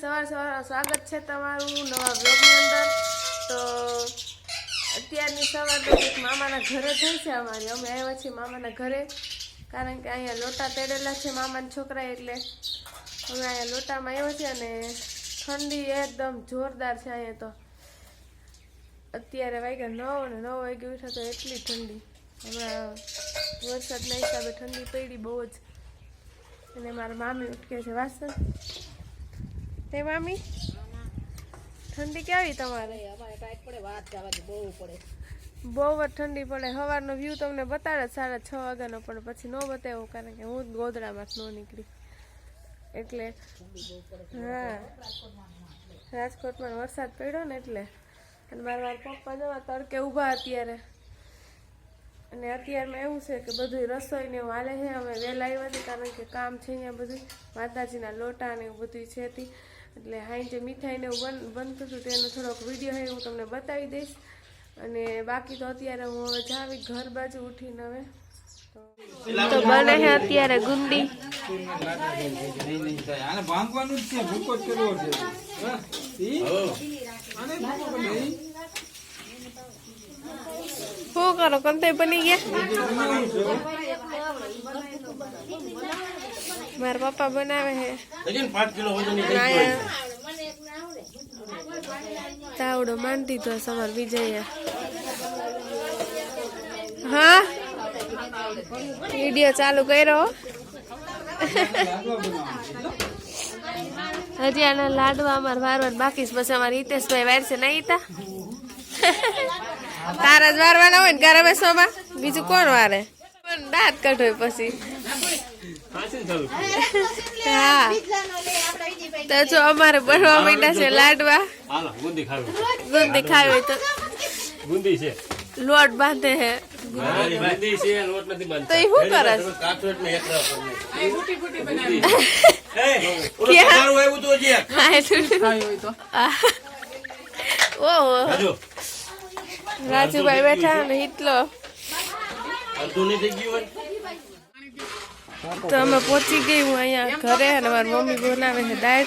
સવાર સવાર સ્વાગત છે તમારું નવા બ્લોગની અંદર. તો અત્યારની સવાર તો મામાના ઘરે થઈ છે અમારી. અમે આવ્યા છીએ મામાના ઘરે. કારણ કે અહીંયા લોટા તેડેલા છે મામાના છોકરા એટલે. અમે અહીંયા લોટામાં આવ્યા છીએ અને ઠંડી એકદમ જોરદાર છે અહીંયા તો. અત્યારે વાગ્યા નવ અને નવ વાગે ઉઠ્યા તો એટલી ઠંડી. હમણાં વરસાદના હિસાબે ઠંડી પડી બહુ જ. અને મારા મામી ઉઠકે છે વાસણ. તે મામી? ઠંડી કેવી તમારે? બહુ જ ઠંડી પડે. સવારનો વ્યૂ તમને બતાડે સાડા છ વાગ્યાનો પણ પછી ન બતાવ્યો કારણ કે હું જ ગોદડામાં ન નીકળી. એટલે હા. રાજકોટમાં વરસાદ પડ્યો ને એટલે. અને મારા મારા પપ્પા જવા તડકે ઊભા અત્યારે. અને અત્યારમાં એવું છે કે બધું રસોઈ ને એવું હાલે છે. અમે વહેલા આવ્યા હતી કારણ કે કામ છે અહીંયા બધું માતાજીના લોટા ને એવું બધું છે તી. એટલે હાઈ જે મીઠાઈને એવું બન બનતું હતું તેનો થોડોક વીડિયો છે હું તમને બતાવી દઈશ. અને બાકી તો અત્યારે હું હવે જાવી ઘર બાજુ ઉઠીને હવે. તો બને છે અત્યારે ગુંડી. ભાંગવાનું જ છે ભૂકો જ કરવો હા? શું કરો કંતે બની ગયા? મારા પપ્પા બનાવે છે. તાવડો માનતી તો સવાર વિજય. હા? વીડિયો ચાલુ કર્યો? હજી આના લાડવા અમારે વારવાર બાકી છે. પછી અમારે હિતેશભાઈ વારસે નહીં તા તારા જ વારવાના હોય ને ઘરે બેસવામાં બીજું કોણ વારે? દાંત કઢોય પછી? તો જો અમારે બનવા માંડ્યા છે લાડવા. હાલો ગુંદી ખાવી. ગુંદી ખાવી હોય તો. ગુંદી છે. લોટ બાંધે હે. ગુંદી છે લોટ નથી તો એ શું કરે? તમે કાચો એટલે એકલા પર નહીં. એ, ઓલું ક્યાં? આવ્યું હતું હજી હા, એટલું. આહ. ઓહો. રાજુભાઈ બેઠા ને hitલો અડધું નહીં થઈ ગયું હોય? તો અમે પહોંચી ગઈ હું અહીંયા ઘરે અને મારી મમ્મી બનાવે છે દાળ.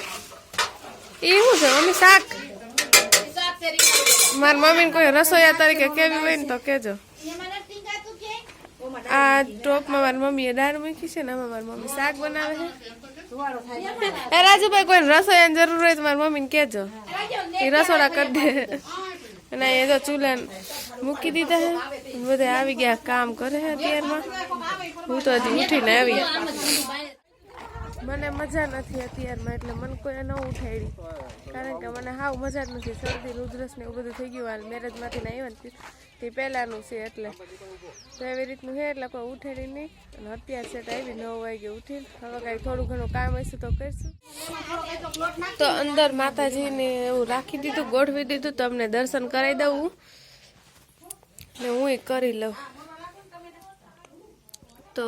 એ શું છે મમ્મી શાક? મારી મમ્મીને કોઈ રસોઈયા તરીકે કેવી હોય ને તો કેજો. આ ટોપમાં મારી મમ્મીએ દાળ મૂકી છે ને આમાં મારી મમ્મી શાક બનાવે છે. એ રાજુભાઈ કોઈ રસોઈયાની જરૂર હોય તો મારી મમ્મીને કેજો. એ રસોડા કરી દે. અને એ જો ચૂલા મૂકી દીધા છે. બધા આવી ગયા કામ કરે છે અત્યારમાં. હું તો હજી ઉઠીને આવી. મને મજા નથી અત્યારમાં એટલે મને કોઈ ન ઉઠાડી કારણ કે મને હાવ મજા જ નથી. શરદી રુદ્રસ ને એવું બધું થઈ ગયું. હાલ મેરેજમાંથી ને આવ્યા ને તે પહેલાંનું છે એટલે. તો એવી રીતનું છે એટલે કોઈ ઉઠાડી નહીં. અને અત્યારે સેટ આવી નવ વાગે ઉઠીને. હવે કાંઈ થોડું ઘણું કામ હશે તો કરીશું. તો અંદર માતાજીને એવું રાખી દીધું ગોઠવી દીધું. તો અમને દર્શન કરાવી દઉં. ને હું એ કરી લઉં. તો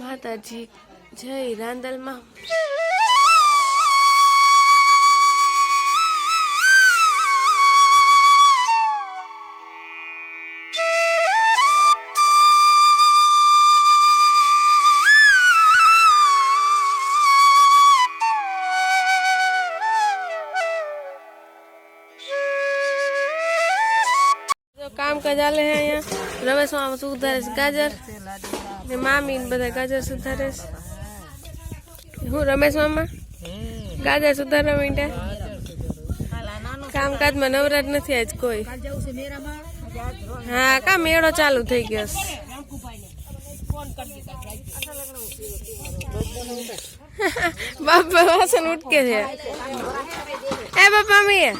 માતાજી જય રાંદલમાં. જો કામકાજ ચાલે છે અહીંયા રમેશ મામા સુધારે છે ગાજર ને મામી ને બધા ગાજર સુધારે છે હું રમેશ મામા ગાજર સુધારવા માંડ્યા કામકાજમાં નવરાજ નથી આજ કોઈ હા કા મેળો ચાલુ થઈ ગયો છે. બાપા વાસણ ઉટકે છે એ બાપા મી એ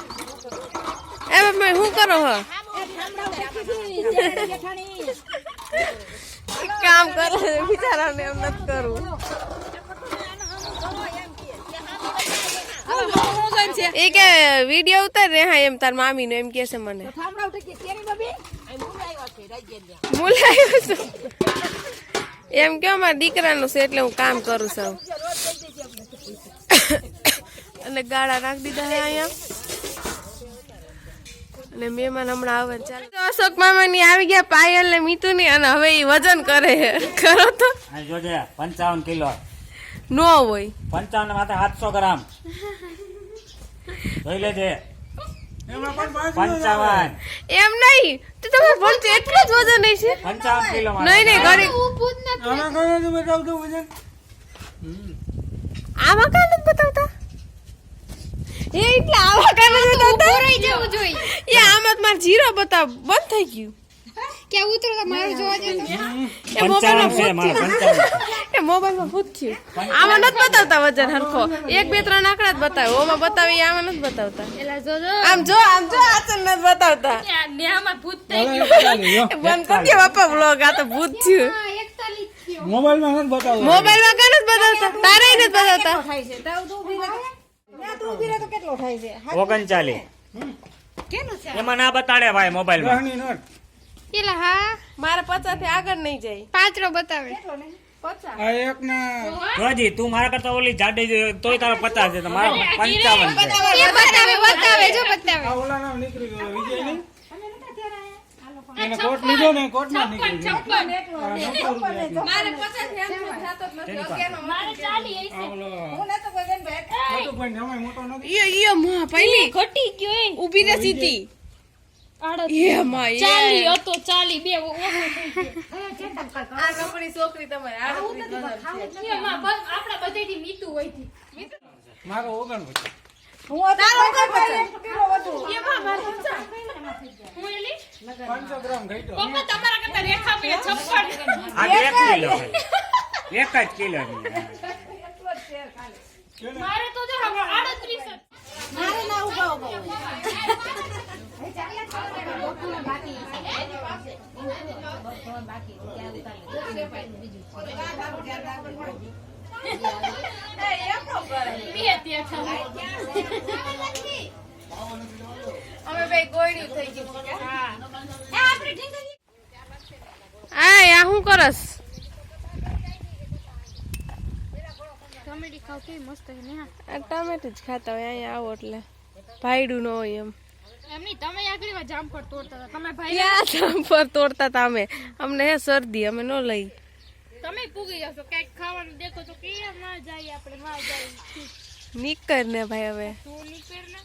બાપા શું કરો હો કામ કરે બિચારાને એમ નથી કરવું એ કે વીડિયો ઉતાર રે, હા, એમ તાર મામી નો એમ કે છે મને. બોલાયો છું એમ કે મારા દીકરાનું છે એટલે હું કામ કરું છું. અને ગાળા નાખી દીધા અહીંયા. અને મહેમાન હમણાં આવે ચાલો. તો અશોક મામાની આવી ગયા પાયલ ને મીતુ ની અને હવે એ વજન કરે કરો ખરો તો જોજે પંચાવન કિલો. નો હોય. પંચાવન માથે સાતસો ગ્રામ. જોઈ લેજે. એમાં પણ પાંચ પંચાવન. એમ નહીં. તો તમે ભણતો એટલું જ વજન હશે. પંચાવન કિલો નહીં નહીં આમાં કયો નથી બતાવતું આમાં કાં નથી બતાવતા? એ એટલે આવા કાં તો ઊભો રહી જવું જોઈએ. એ આમાં મારે જીરો બતાવ બંધ થઈ ગયું. કે ઉતરો તો મારું જોવા દે એ મોબાઈલમાં છે મારે પંચાવન એ મોબાઈલમાં ભૂત થયું. આમાં નથી બતાવતા વજન હરખો. એક બે ત્રણ આંકડા જ બતાવે. ઓમાં બતાવે એ આમાં નથી બતાવતા. એલા જો જો. આમ જો આમ જો આચન નથી બતાવતા. નેહામાં ભૂત થઈ. એ બંધ કર દે બાપા વ્લોગ આ તો ભૂત ગયું થયો. મોબાઈલમાં નથી બતાવતા. મોબાઈલમાં કાં નથી બતાવતા? તારે નથી બતાવતા? ઓગણચાલીસ. એમાં ના બતાડે ભાઈ મોબાઈલમાં નોટ. એલા હા. મારે પચાસથી આગળ નહીં જાય. પાંચરો બતાવે. આ એક ના જોજી તું મારા કરતા ઓલી જાડી છે, તોય તારો પચાસ છે તો મારો પંચાવન છે. બતાવે બતાવે જો બતાવે. આ ઓલા નીકળી ગયો વિજય નહીં એને કોટ લીધો ને કોટમાં નીકળી ગયો. આ નવસો રૂપિયા મારે પચાસથી આગળ થતો જ નથી અગિયારનો આ ઓલો મોટો ભાઈ મોટો નથી. ઈયો ઈયો માં પહેલી ઘટી ગયો એ. ઊભી ને સીધી એ માં એ ચાલી બે ઓહો થઈ આ કપડી છોકરી તમારે આડત્રીસ વજન છે. મારો ઓગણ તારો ઉપર એ મારે. હું એલી? પાંચસો ઘટ્યો પપ્પા તમારા કરતા રેખા બે છપ્પન. આ એક કિલો એક જ કિલો. મારે તો જો આડત્રીસ બે ત્યાં અમે બે ગોળ્યું થઈ ગયું હા. આપણે ઢીંગલી આ યા હું કરસ? ટમેટી ખાવ કેવી મસ્ત છે ને આ ટામેટું જ ખાતા હોય અહીંયા આવો એટલે. ભાઈડું ન હોય એમ. એમની તમે આગળ વાર જામફળ તોડતા હતા? તમે ભાઈ ક્યાં જામ પર તોડતા તા અમે? અમને હે શરદી અમે ન લઈ. તમે પૂગી જશો કંઈક ખાવાનું દેખો તો કે ના જાય આપણે ના જાય. નીકળ ને ભાઈ હવે. તું નીકળ ને.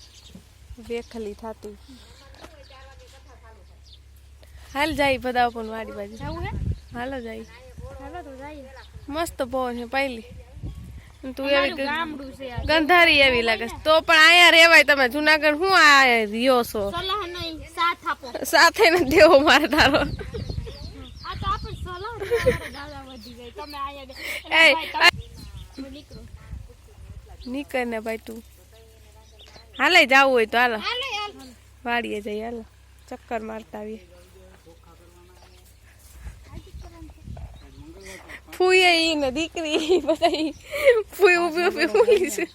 વેખલી થાતી હાલ જાય બધા પણ વાડી બાજુ જવું હે હાલો જાય હાલો તો જાય મસ્ત પવન છે પહેલી તું એવી અમારું ગામડું છે આ ગંધારી એવી લાગે છે. તો પણ અહીંયા રેવાય તમે જુનાગઢ હું આ રહ્યો છો સલાહ નહીં સાથ આપો સાથે ને દેવો મારે તારો આ તો આપણે સલાહ તમારા દાદા વધી જાય તમે આયા એ બે નીકળો નીકળ ને ભાઈ તું હાલે જાવું હોય તો હાલો. હાલે વાડીએ જઈએ હાલો. ચક્કર મારતા આવીએ. ફૂઈએ ઈ ને દીકરી બધા ઈ ફૂઈ ઊભી ઊભી ફૂલી છે.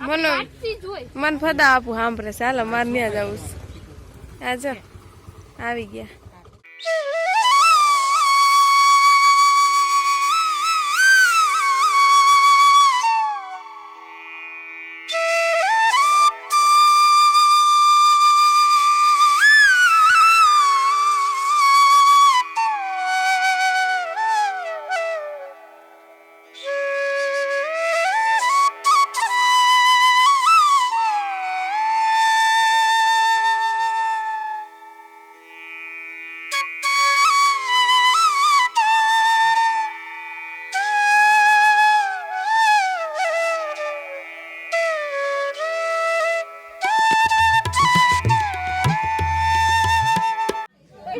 મને આટલી જ? હોય. મન ફદા આપું સાંભળે છે. હાલો મારે ત્યાં જવું છે. આજે આવી ગયા.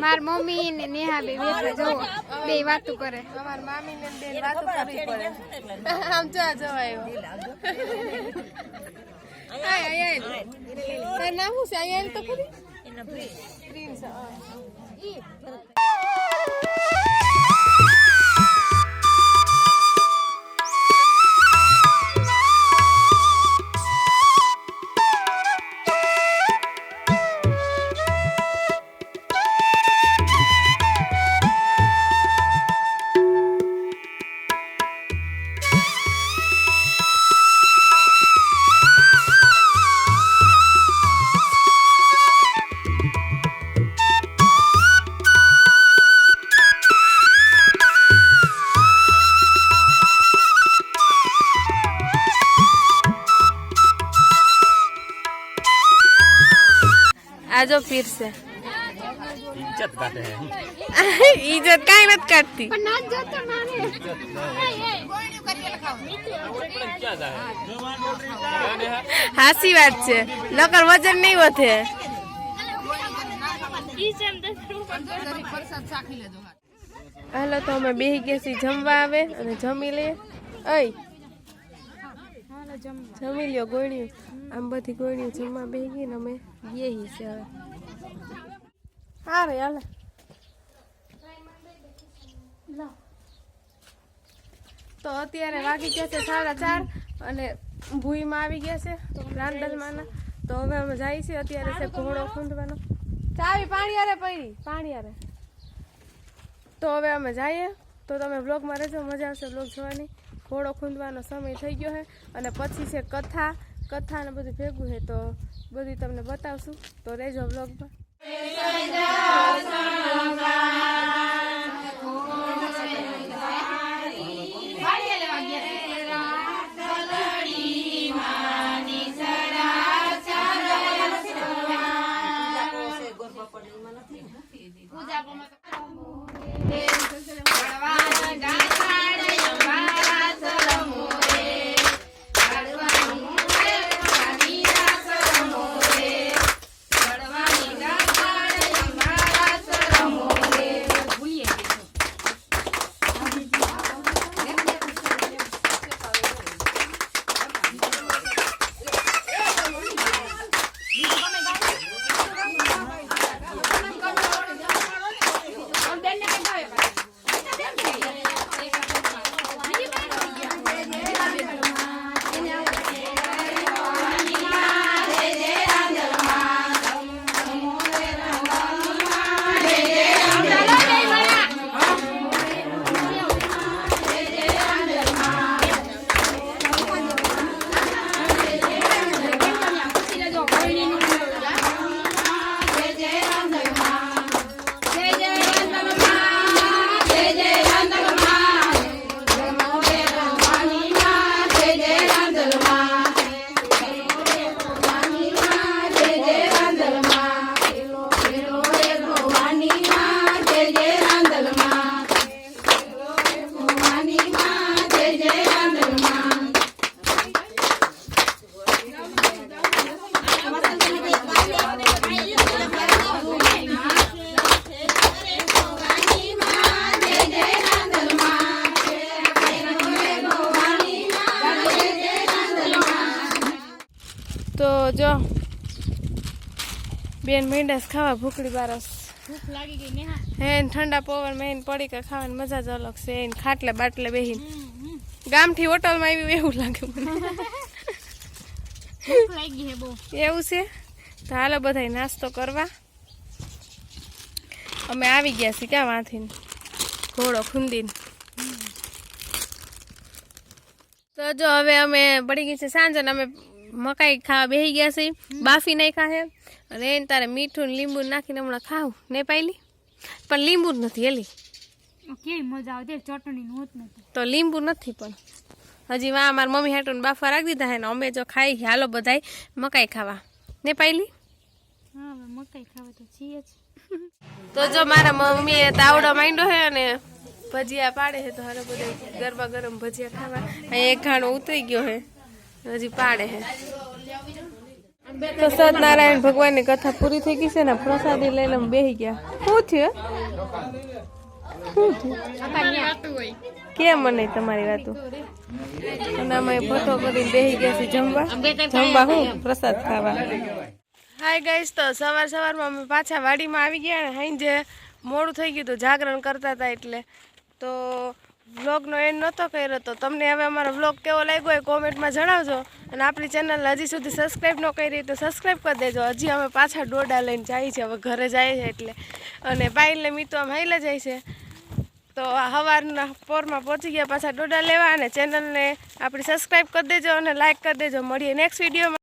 માર મમ્મી ને નેહા બે બેઠા જો બે વાતો કરે. અમાર મામી ને બેન વાતો કરવી પડે. આમ જો જો આવ્યો. આય આય આય. તાર નામ હું છે? આય તો ખરી? પ્રિન્સ હા. આ જો પીરસે ઇજ્જત કાઢે ઇજ્જત કાંઈ નથી કાઢતી પણ ના જતો ક્યાં હાસી વાત છે નકર વજન નહીં વધે હાલો તો અમે બેહી ગયા છીએ જમવા આવે અને જમી લે અય જમી લ્યો ગોળ્યું આમ બધી ગોળ્યું જમવા બે ગઈ ને અમે બેહી છે હવે. હારે, હાલે. તો અત્યારે વાગી ગયા છે સાડા ચાર અને ભૂઈમાં આવી ગયા છે રાંદલમાંના તો હવે અમે જાય છે અત્યારે છે ઘોડો ખૂંદવાનો. ચાવી પાણી આરે પડી. પાણી આરે તો હવે અમે જઈએ. તો તમે બ્લોગમાં રહેજો, મજા આવશે બ્લોગ જોવાની. ઘોડો ખૂંદવાનો સમય થઈ ગયો છે અને પછી છે કથા. કથા ને બધું ભેગું છે તો બધું તમને બતાવશું. તો રહેજો બ્લોગમાં જો. બેન મીંડાસ ખાવા ભૂખડી બારસ ભૂખ લાગી ગઈ નેહા. હે ઠંડા પવન મેં પડી કે ખાવાની મજા જ અલગ છે. એને ખાટલે બાટલે બેહીને. ગામથી હોટલમાં આવ્યું એવું લાગે મને. ભૂખ લાગી હે બહુ. એવું છે? તો હાલો બધા નાસ્તો કરવા. અમે આવી ગયા છીએ ક્યાં વાંથીને ઘોડો ખૂંદીને. તો જો હવે અમે પડી ગઈ છે સાંજે અમે મકાઈ ખાવા બેસી ગયા છે. બાફી નાખ્યા છે. અને એને તારે મીઠું લીંબુ નાખીને હમણાં ખાવ ને પાયલી? પણ લીંબુ જ નથી એલી. કેવી મજા આવતી ચટણી હોત નથી તો. લીંબુ નથી પણ. હજી વા મારા મમ્મી હાટું બાફા રાખી દીધા હે ને અમે જો ખાઈ હાલો બધાય મકાઈ ખાવા. ને પાયલી? હા મકાઈ ખાવા તો છીએ જ. તો જો મારા મમ્મીએ તાવડો માંડ્યો છે અને ભજીયા પાડે છે તો હારે બધા ગરબા ગરમ ભજીયા ખાવા. એક ઘાણો ઉતરી ગયો છે. હજી પાડે હે. તો સત્યનારાયણ ભગવાનની કથા પૂરી થઈ ગઈ છે ને, પ્રસાદી લઈને બેસી ગયા. શું થયું? થયું? કેમ મને તમારી વાતો? અને અમે ફોટો કરીને બેસી ગયા છે જમવા. જમવા હું? પ્રસાદ ખાવા. હાય ગાઈસ તો સવાર સવારમાં અમે પાછા વાડીમાં આવી ગયા ને હાઈ જે મોડું થઈ ગયું હતું જાગરણ કરતા હતા એટલે. તો વ્લોગનો એન્ડ નહોતો કર્યો તો તમને હવે અમારો વ્લોગ કેવો લાગ્યો હોય કોમેન્ટમાં જણાવજો. અને આપણી ચેનલ હજી સુધી સબસ્ક્રાઈબ ન કરી તો સબસ્ક્રાઈબ કરી દેજો. હજી અમે પાછા ડોડા લઈને જાય છે. હવે ઘરે જાય છે એટલે. અને બાઈને મીતો આમ હાઈલે જાય છે. તો સવારના પોરમાં પહોંચી ગયા પાછા ડોડા લેવા અને ચેનલને આપણી સબસ્ક્રાઈબ કરી દેજો અને લાઇક કરી દેજો. મળીએ નેક્સ્ટ વિડીયોમાં